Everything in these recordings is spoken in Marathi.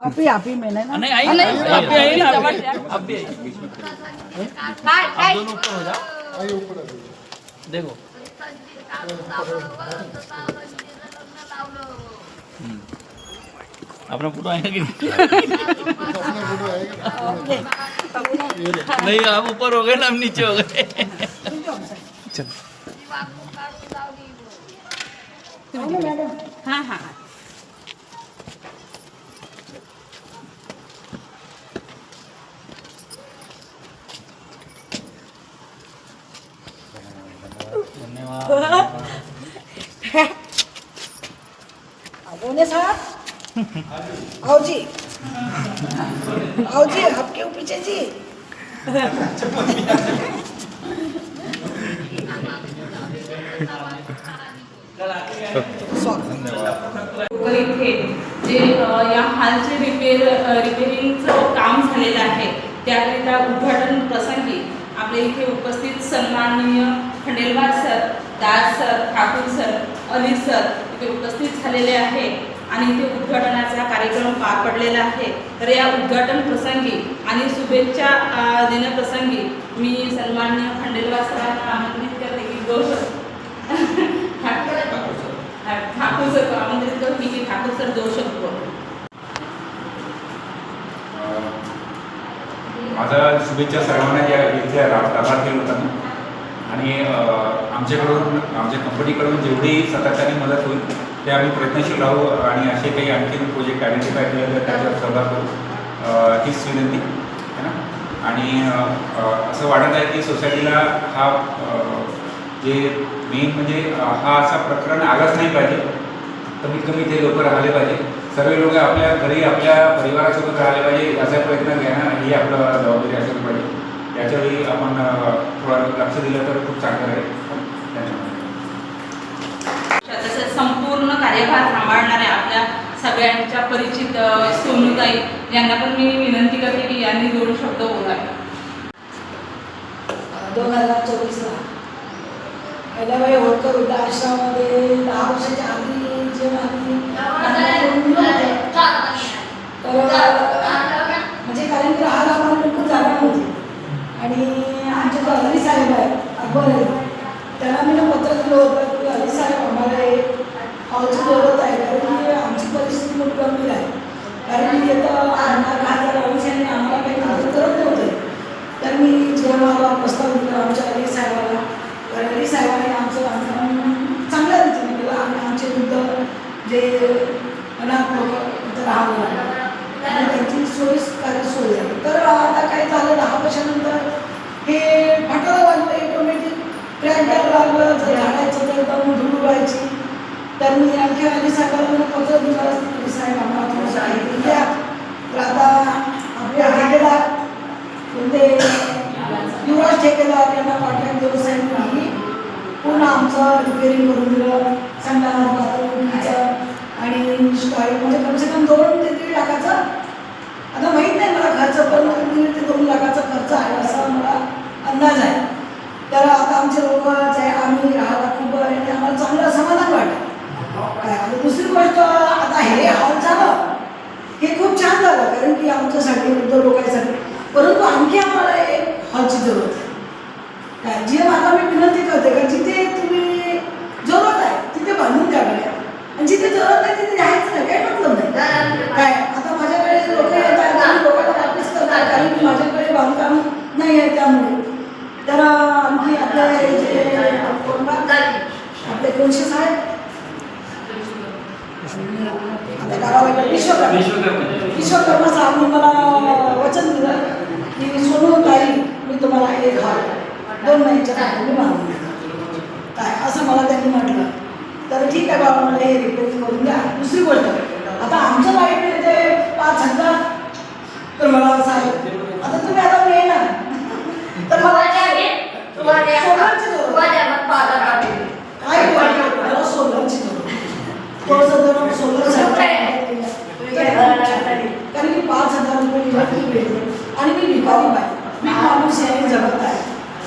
आपी आपी में ना? नहीं आई आप भी आई ना आप. भी आई. आप दोनों ऊपर हो जाओ देखो. हम्म. अपना फोटो आएगा कि नहीं? नहीं आप ऊपर हो गए ना हम नीचे हो गए। हाँ हाँ. बोले साहब? आओ जी आओ जी आप क्यों पीछे जी इथे जे या हालचे रिपेअर रिपेरिंगचं काम झालेलं आहे त्याकरिता उद्घाटन प्रसंगी आपल्या इथे उपस्थित सन्माननीय Khandelwal sir Das sir Thakur sir Ali sir इथे उपस्थित झालेले आहे आणि इथे उद्घाटनाचा कार्यक्रम पार पडलेला आहे. तर या उद्घाटन प्रसंगी आणि शुभेच्छा देण्याप्रसंगी मी सन्माननीय खंडेलवाल सरांना आमंत्रित करते. की गोष्ट ठाकूर सर? आमंत्रित करू मी की ठाकूर सर जाऊ शकतो. माझा शुभेच्छा सर्वांना या इथे लाभार्थी होताना आणि आमच्याकडून आमच्या कंपनीकडून जेवढी सातत्याने मदत होईल ते आम्ही प्रयत्नशील राहू आणि असे काही आणखी प्रोजेक्ट आयडेंटिफाय केले तर त्याच्यावर सहभाग करू हीच विनंती. है ना? आणि असं वाटत आहे की सोसायटीला हा जे मेन म्हणजे हा असा प्रकरण आलाच नाही पाहिजे. कमीत कमी ते लोक राहिले पाहिजे. सर्व लोक आपल्या घरी आपल्या परिवारासोबत राहिले पाहिजे. याचा प्रयत्न घ्या ही आपलं जबाबदारी असायला पाहिजे. याच्यावेळी आपण थोडं लक्ष दिलं तर खूप चांगलं राहील. तसेच संपूर्ण कार्यभार सांभाळणाऱ्या आपल्या सगळ्यांच्या परिचित सोनूताई यांना पण मी विनंती करते की यांनी दोन शब्द बोलावे. दोन हजार चोवीसला. अहिल्याबाई होळकर वृद्धाश्रमामध्ये दहा वर्षाच्या आधी जे आम्ही करून दिलं होतं, तर म्हणजे कारण की राहायला आम्हाला बिलकुल जागा नव्हती आणि आमचे जो अली साहेब आहे अकबर आहे त्यांना मी ना पत्र दिलं होतं की अली साहेब आम्हाला एक हॉलची जरूरत आहे कारण की आमची परिस्थिती खूप गंभीर आहे. कारण की येतं आणणार खासदार रमेश यांनी आम्हाला काही मदत करत नव्हते. तर मी जेव्हा प्रस्ताव दिला आमच्या अली साहेबाला तर अली साहेबांनी आमचं बांधकाम चांगल्या रीतीने केलं. आम्ही आमचे वृद्ध जे अनाथ लोक राहावं लागलं. आणि त्यांची कार्य सोय झाली. तर आता काय झालं दहा वर्षानंतर तर मी पत्र दिलं साहेब आम्हाला थोडंसं माहिती द्या तर आता आपले ठेकेदार कोणते युवराज ठेकेदार यांना कॉन्ट्रॅक्ट देऊन सांगितलं नाही पुन्हा आमचं रिपेअरिंग करून दिलं. संडास बाथरूम आणि स्टॉईल म्हणजे कमसे कम दोन ते दीड लाखाचं. आता माहीत नाही मला खर्च पण दीड ते दोन लाखाचा खर्च आहे असा मला अंदाज आहे. तर आता आमचे लोक जे आम्ही राहायला खूप आणि आम्हाला चांगलं समाधान वाटतं. आणि दुसरी गोष्ट आता हे हॉल झालं हे खूप छान झालं कारण की आमच्यासाठी वृद्ध लोकांसाठी. परंतु आणखी आम्हाला एक हॉलची जरूरत आहे. काय जी आता मी विनंती करते का जिथे तुम्ही जरूरत आहे तिथे बांधून द्यावे आणि जिथे जरूरत नाही तिथे जायचं नाही काय मतलब नाही. काय आता माझ्याकडे लोक येतात आहेत लोकांना वापस करतात कारण की माझ्याकडे बांधकाम नाही आहे त्यामुळे. तर आणखी आपले जे आपले कोणशे आहेत आता गावाकडे विश्वकर्मा. विश्वकर्मा. साहेबांनी मला वचन दिलं. की सोनू ताई मी तुम्हाला एक हॉल दोन महिन्याच्या मी बांधून देतो. काय? असं मला त्यांनी म्हटलं. तर ठीक आहे बाबा मला हे रिपेअरिंग करून द्या. दुसरी गोष्ट आता आमचं लाइट बिल येते पाच हजार. तर मला साहेब आता तुम्ही आता मी येणार तर मला सोलरची जरूरत आहे. काय बोलतो? मला सोलरची जरूरत आहे. थोडंसं जर सोलर कारण की पाच हजार रुपये इलेक्ट्रिक बिल आहे. भिकारी बाई मी माणूस आहे जगत आहे.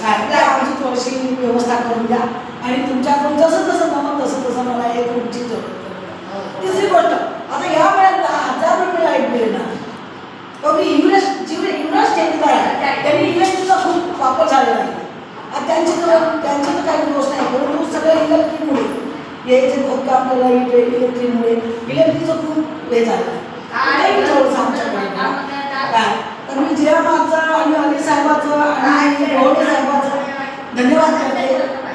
काय? आमची थोडीशी व्यवस्था करून द्या. आणि तुमच्याकडून जसं जसं जमत तसं तसं मला एक जरूरत आहे. तिसरी गोष्ट आता या वेळेला हजार रुपये लाइट बिल येणार तो मी इंग्रज जेवढे इंग्रज ठेकेदार आहे त्यांनी इलेक्ट्रिकचा खूप वापर झालेला आहे. आणि त्यांची तर त्यांची तर काही दोष नाही परंतु सगळं इलेक्ट्रिकमुळे हे जे खोदकाम केलं इलेक्ट्रिकमुळे इलेक्ट्रिकचं खूप हे झालं. विचारलं आमच्याकडे. सियाबाचं आणि अली साहेबाचं आणि भोवडे साहेबाचं. धन्यवाद करते.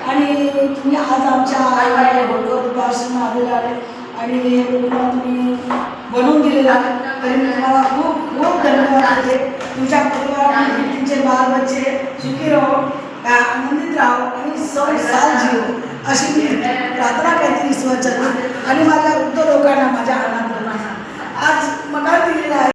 आणि तुम्ही आज आमच्या आईला वृद्धाश्रम आलेला आहे. आणि मुलांना तुम्ही बनवून दिलेला तरी मी तुम्हाला खूप खूप धन्यवाद आहे तुमच्या परिवार तुमचे बाल बच्चे सुखी राहो आनंदित राहो आणि सौ साल जीव अशी मी प्रार्थना करते ईश्वरच्या आणि माझ्या वृद्ध लोकांना माझ्या अनाथांना. आज मकान दिलेला आहे.